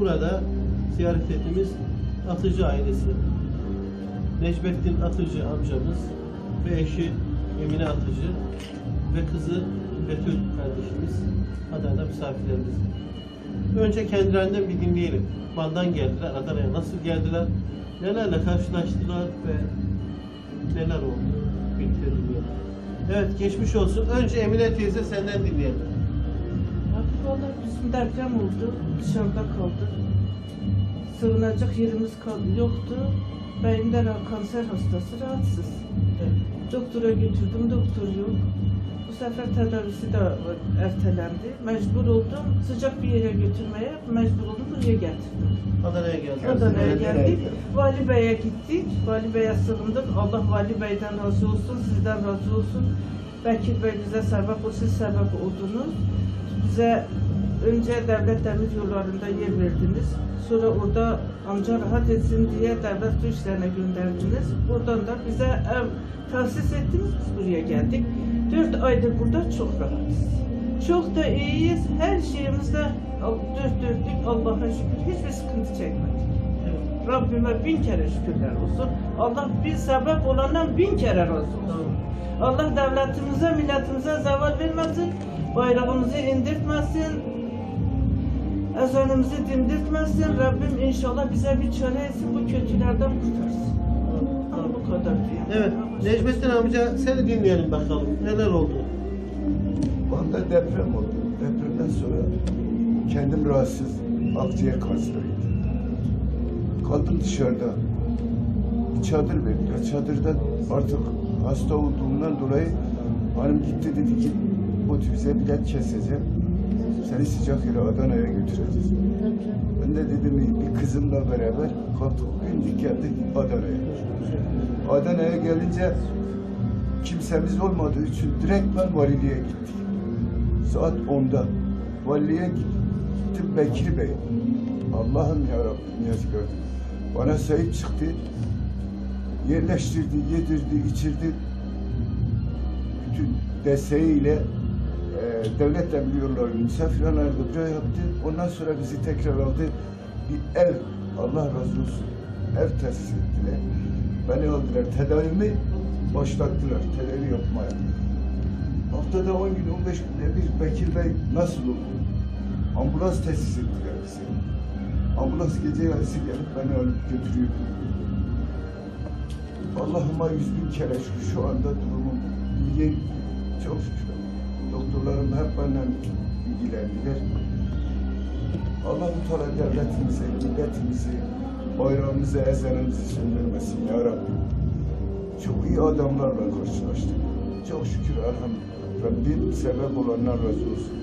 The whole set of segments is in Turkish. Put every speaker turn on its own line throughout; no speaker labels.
burada ziyaret Atıcı ailesi. Necmettin Atıcı amcamız ve eşi Emine Atıcı ve kızı Betül kardeşimiz Adana'da misafirlerimiz. Önce kendilerinden bir dinleyelim. Van'dan geldiler, Adana'ya nasıl geldiler, nelerle karşılaştılar ve neler oldu birlikte dinleyelim. Evet geçmiş olsun. Önce Emine teyze senden dinleyelim.
Abi Vallahi bizim deprem oldu. Dışarıda kaldık. Sığınacak yerimiz yoktu. Benim de kanser hastası rahatsız. Doktora götürdüm, doktor yok. Bu sefer tedavisi de ertelendi. Mecbur oldum sıcak bir yere götürmeye, mecbur oldum buraya getirdim.
Adana'ya geldik.
Adana'ya geldik. Vali Bey'e gittik. Vali Bey'e sığındık. Allah Vali Bey'den razı olsun, sizden razı olsun. Bekir Bey bize sebep o, siz sebep oldunuz. Bize önce devlet demir yollarında yer verdiniz. Sonra orada amca rahat etsin diye devlet su işlerine gönderdiniz. Buradan da bize ev tahsis ettiniz. Biz buraya geldik. Dört aydır burada çok rahatız. Çok da iyiyiz. Her şeyimizde dört dörtlük Allah'a şükür. Hiçbir sıkıntı çekmedik.
Evet.
Rabbime bin kere şükürler olsun. Allah bir sebep olandan bin kere razı olsun. Allah devletimize, milletimize zeval vermesin. Bayrağımızı indirtmesin. Ezanımızı dindirtmesin. Rabbim inşallah bize bir çare etsin. Bu kötülerden kurtarsın. Ama bu kadar diyeyim.
Evet, Necmettin amca seni dinleyelim bakalım. Neler oldu?
Van'da deprem oldu. Depremden sonra kendim rahatsız. Akciğer kanseriydi. Kaldım dışarıda. Bir çadır verdiler. Çadırda artık hasta olduğumdan dolayı hanım gitti dedi ki otobüse bilet keseceğim. Seni sıcak yere Adana'ya götüreceğiz. Ben de dedim bir kızımla beraber kalktık bindik geldik Adana'ya. Adana'ya gelince kimsemiz olmadığı için direkt ben valiliğe gittik. Saat 10'da valiliğe gittim Bekir Bey. Allah'ım ya Rabbim yazgör. Bana sahip çıktı. Yerleştirdi, yedirdi, içirdi. Bütün desteğiyle e, devlet emriyorlar misafirhanede buraya yaptı. Ondan sonra bizi tekrar aldı. Bir ev, Allah razı olsun, ev tesis ettiler. Beni aldılar, tedavimi başlattılar, tedavi yapmaya. Haftada 10 gün, 15 günde bir Bekir Bey nasıl olur? Ambulans tesis ettiler bize. Ambulans gece yarısı gelip beni alıp götürüyordu. Allah'ıma yüz bin kere şükür şu anda durumum iyi. Çok şükür. Doktorlarım hep benden ilgilendiler. Allah bu tala devletimizi, milletimizi, bayrağımızı, ezanımızı söndürmesin ya Rabbi. Çok iyi adamlarla karşılaştık. Çok şükür elhamdülillah. Rabbim sebep olanlar razı olsun.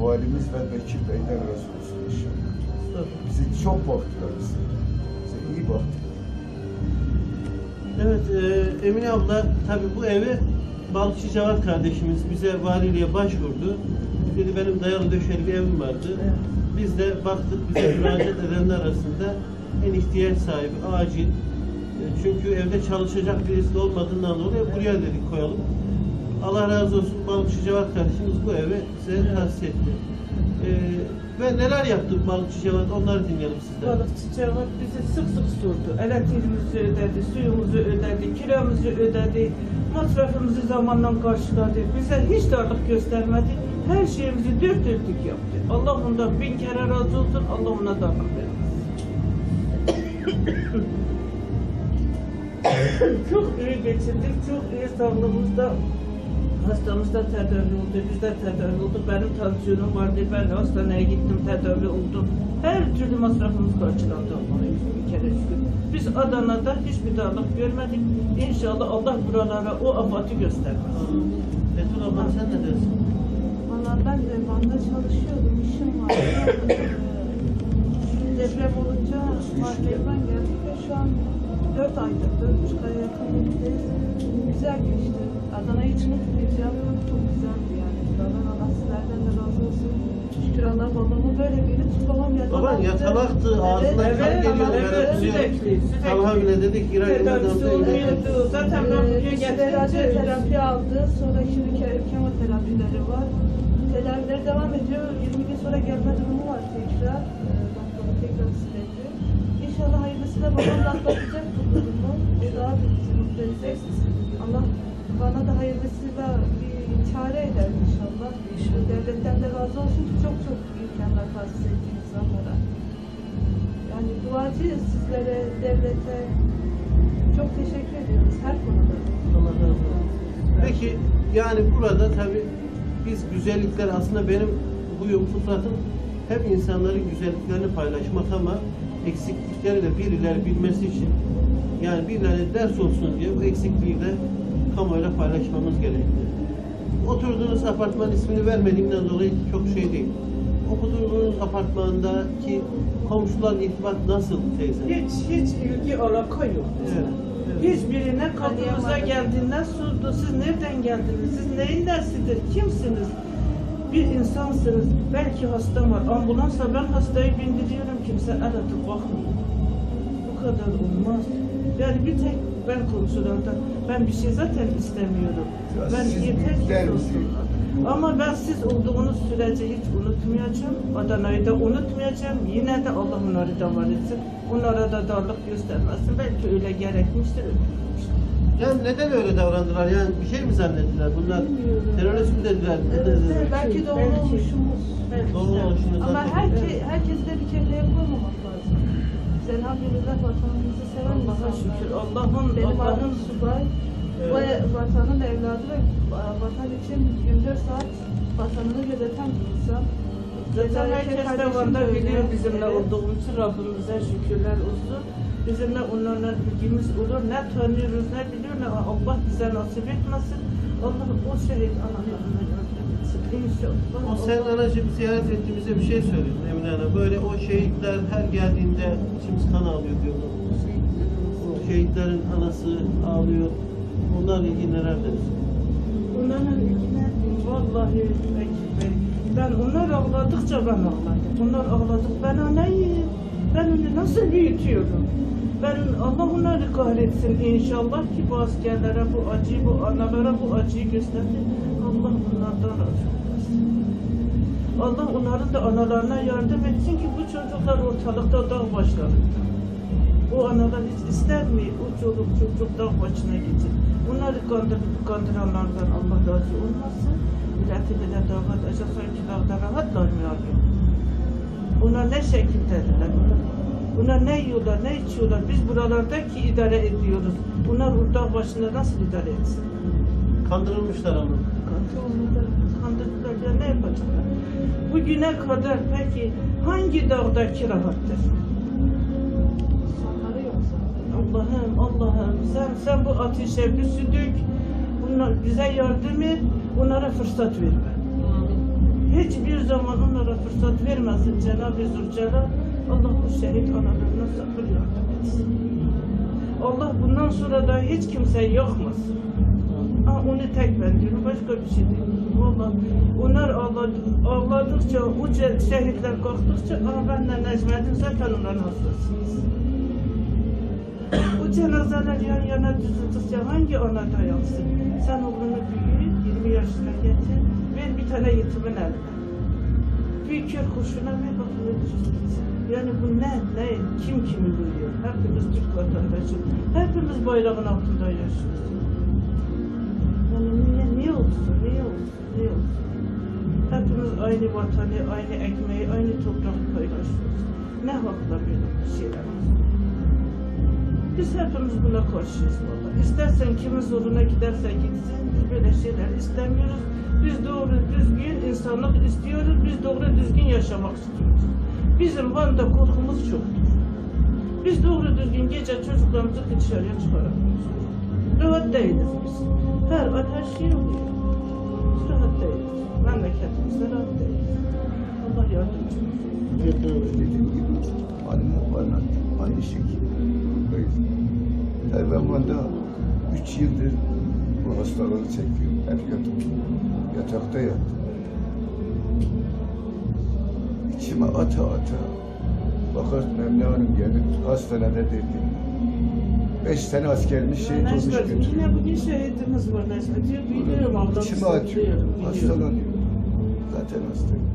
Valimiz ve Bekir Bey'den razı olsun inşallah. Bizi çok baktılar bize. Bize iyi baktılar.
Evet, e, Emine abla tabii bu evi Balıkçı Cevat kardeşimiz bize valiliğe başvurdu. Dedi benim dayalı döşeli bir evim vardı. Biz de baktık bize müracaat edenler arasında en ihtiyaç sahibi, acil. E, Çünkü evde çalışacak birisi olmadığından dolayı buraya dedik koyalım. Allah razı olsun Balıkçı Cevat kardeşimiz bu evi size tahsis etti. E, ve neler yaptı Balıkçı Cevat onları dinleyelim sizden.
Balıkçı Cevat bizi sık sık sordu. Elektriğimizi ödedi, suyumuzu ödedi, kiramızı ödedi, masrafımızı zamanla karşıladı. Bize hiç darlık göstermedi. Her şeyimizi dört dörtlük yaptı. Allah ondan bin kere razı olsun, Allah ona darlık vermesin. çok iyi geçirdik, çok iyi sağlığımızda Hastamızda tedavi oldu, biz de tedavi olduk. Benim tansiyonum vardı, ben de hastaneye gittim, tedavi oldum. Her türlü masrafımız karşılandı Allah'a bir kere şükür. Biz Adana'da hiçbir darlık görmedik. İnşallah Allah buralara o afatı göstermez.
Betül abla sen ne dersin?
Valla ben de Van'da çalışıyordum, işim vardı. Deprem olunca marketten geldik ve şu an 4 aydır, 4,5 aya yakın birlikteyiz. Güzel geçti. Adana'yı için unutmayacağım. Çok güzeldi yani. Buradan Allah sizlerden de razı olsun. Şükür Allah babamı böyle gelip babam yatalak.
Baban yatalaktı, ağzından
Evet,
kan
evet,
geliyordu.
evet,
diyor.
sürekli, sürekli.
Talha bile dedik, İran
Tedavisi oluyordu. Zaten ben buraya
Ee,
getirdim.
terapi aldı. Sonra şimdi ke- kemoterapileri var. Tedaviler devam ediyor. 20 gün sonra gelme durumu var tekrar. Ee, Doktoru tek olmasa babam da atlatacak bu durumu. Daha bir bizi mutlu edecek. Allah bana da hayırlısıyla bir çare eder inşallah. Devletten de razı olsun ki çok çok imkanlar tahsis etti insanlara. Yani duacıyız sizlere, devlete. Çok teşekkür ediyoruz her konuda.
Allah razı olsun. Peki yani burada tabi biz güzellikler aslında benim huyum fıtratım hep insanların güzelliklerini paylaşmak ama eksiklikleri de birileri bilmesi için yani birilerine ders olsun diye bu eksikliği de kamuoyuyla paylaşmamız gerekiyor. Oturduğunuz apartman ismini vermediğimden dolayı çok şey değil. Okuduğunuz apartmandaki komşularla irtibat nasıl teyze?
Hiç hiç ilgi alaka yok.
Evet.
Hiçbirine kapımıza geldiğinde sordu. Siz nereden geldiniz? Siz neyin nesidir? Kimsiniz? Bir insansınız. Belki hastam var. Ambulansla ben hastayı bindiriyorum. Kimse aradı bakmıyor. Bu kadar olmaz. Yani bir tek ben konuşularda ben bir şey zaten istemiyorum.
Ya
ben
siz
yeter ki olsunlar. Ama ben siz olduğunuz sürece hiç unutmayacağım. Adana'yı da unutmayacağım. Yine de Allah onları da var etsin. Onlara da darlık göstermesin. Belki öyle gerekmiştir. öyle.
Yani neden öyle davrandılar? Yani bir şey mi zannettiler? Bunlar
Bilmiyorum.
terörist mi dediler? Ne
Evet,
dediler?
belki doğru
Belki.
olmuşumuz.
Belki
Doğru
de.
oluşunuz
Ama herke, herkesi de bir kefeye koymamak lazım. Elhamdülillah vatanımızı seven
Allah'a şükür. Allah'ın
Benim
Allah'ın
adım Subay.
Evet.
Vatanın evladı ve vatan için 24 saat vatanını gözeten bir insan.
Zaten herkes de Van'da biliyor bizimle
Evet.
olduğumuz için Rabbimize şükürler olsun. Bizimle onlarla ilgimiz olur. Ne tanıyoruz ne biliyor ne Allah bize nasip etmesin. Allah o şehit analarına.
O sen anacığım ziyaret ettiğimizde bir şey söyledin Emine Hanım. Böyle o şehitler her geldiğinde içimiz kan ağlıyor diyorlar. O şehitlerin anası ağlıyor. Onlarla ilgili neler deriz?
Onlarla ilgili vallahi ben onlar ağladıkça ben ağladım. Onlar ağladık ben anayım. Ben onu nasıl büyütüyorum? Ben Allah onları kahretsin inşallah ki bu askerlere bu acıyı, bu analara bu acıyı gösterdi. Allah onlardan razı. Allah onların da analarına yardım etsin ki bu çocuklar ortalıkta dağ başlarında. O analar hiç ister mi? O çocuk çocuk dağ başına gitsin. Bunları kandırıp kandıranlardan Allah razı olmasın. Milleti bile dağıtacak sanki dağda rahatlar mı arıyor? Onlar ne şekildedirler? Bunlar ne yiyorlar, ne içiyorlar? Biz buralardaki idare ediyoruz. Bunlar o dağ başında nasıl idare etsin?
Kandırılmışlar ama.
Kandırdılar, kandırdılar ya ne yapacaklar? Bugüne kadar peki hangi dağdaki rahattır? Allah'ım Allah'ım sen sen bu ateşe bir su dök. Bunlar bize yardım et. Onlara fırsat verme. Hiçbir zaman onlara fırsat vermesin Cenab-ı Zülcelal. Allah bu şehit analarına sabır yardım etsin. Allah bundan sonra da hiç kimseyi yakmasın. Aa, onu tek ben diyorum, başka bir şey değil. Vallahi onlar ağladı, ağladıkça, o şehitler kalktıkça, aa benle Necmettin zaten onların hastasıyız. Bu cenazeler yan yana düzüldükçe hangi ana dayansın? Sen oğlunu büyüt, 20 yaşına getir, ver bir tane yetimin eline. Bir kör kurşuna ver bak öldürür gitsin. Yani bu ne, ne, kim kimi duyuyor? Hepimiz Türk vatandaşı, hepimiz bayrağın altında yaşıyoruz. Yani niye, niye olsun, niye olsun, niye olsun? Hepimiz aynı vatanı, aynı ekmeği, aynı toprağı paylaşıyoruz. Ne hakla böyle bir şeyler? Biz hepimiz buna karşıyız valla. İstersen kimin zoruna giderse gitsin, biz böyle şeyler istemiyoruz. Biz doğru düzgün insanlık istiyoruz, biz doğru düzgün yaşamak istiyoruz. Bizim Van'da korkumuz çoktur. Biz doğru düzgün gece çocuklarımızı dışarıya çıkaramıyoruz. Rahat değiliz biz. Her an her şey oluyor. Biz rahat değiliz. Memleketimizde rahat değiliz. Allah yardımcımız olsun.
Dediğim gibi hanımı bana aynı şekilde buradayız. Her zamanda üç yıldır bu hastalığı çekiyor. Hep yatıp yatakta yattı. İçime ata ata fakat Memle Hanım gelip hastanede dedi. Beş tane askerimiz şehit olmuş götürüyor.
yine bugün şehidimiz var Necmet. Diyor, biliyorum Allah'ım.
İçime atıyor. Hastalanıyor. Zaten hastayım.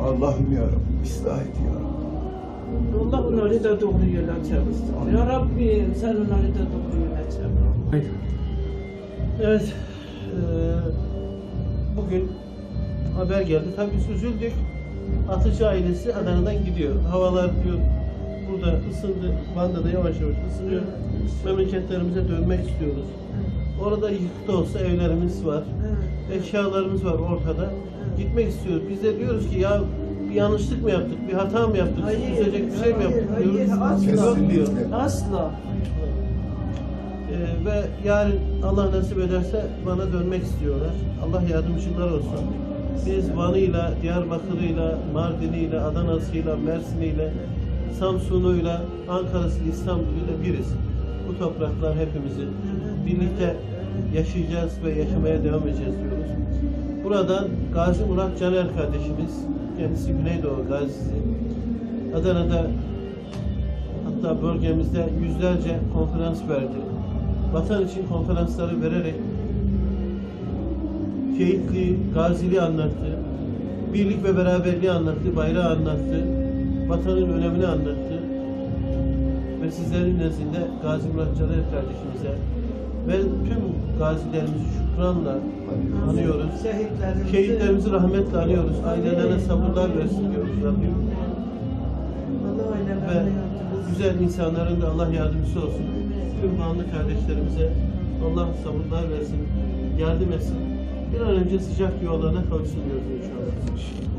Allah'ım ya Rabbi ıslah et ya Rabbi.
Allah onları da doğru yola çağırsın. Ya Rabbi sen onları da doğru yola çağır.
Evet. eee, bugün haber geldi. Tabii biz üzüldük. Atıcı ailesi Adana'dan gidiyor. Havalar diyor burada ısındı. Van'da da yavaş yavaş ısınıyor. Memleketlerimize dönmek istiyoruz. Orada yıkık da olsa evlerimiz var. Eşyalarımız var ortada. Gitmek istiyoruz. Biz de diyoruz ki ya bir yanlışlık mı yaptık? Bir hata mı yaptık?
Hayır,
bir şey mi
hayır,
yaptık
hayır,
diyoruz.
asla.
Diyor.
Kesinlikle.
Asla.
Ee, ve yarın Allah nasip ederse bana dönmek istiyorlar. Allah yardımcılar olsun. Biz Van'ıyla, Diyarbakır'ıyla, Mardin'iyle, Adana'sıyla, Mersin'iyle, Samsun'uyla, Ankara'sıyla, İstanbul'uyla biriz. Bu topraklar hepimizin. Birlikte yaşayacağız ve yaşamaya devam edeceğiz diyoruz. Buradan Gazi Murat Caner kardeşimiz, kendisi Güneydoğu Gazisi. Adana'da hatta bölgemizde yüzlerce konferans verdi. Vatan için konferansları vererek şehitliği, gaziliği anlattı. Birlik ve beraberliği anlattı, bayrağı anlattı. Vatanın önemini anlattı. Ve sizlerin nezdinde Gazi Murat Caner kardeşimize ve tüm gazilerimizi şükranla anıyoruz.
Şehitlerimizi,
rahmetle anıyoruz. Ailelerine sabırlar versin diyoruz Rabbim. Ve güzel insanların da Allah yardımcısı olsun. Tüm Vanlı kardeşlerimize Allah sabırlar versin, yardım etsin. Bir an önce sıcak yuvalarına kavuşsun diyoruz inşallah.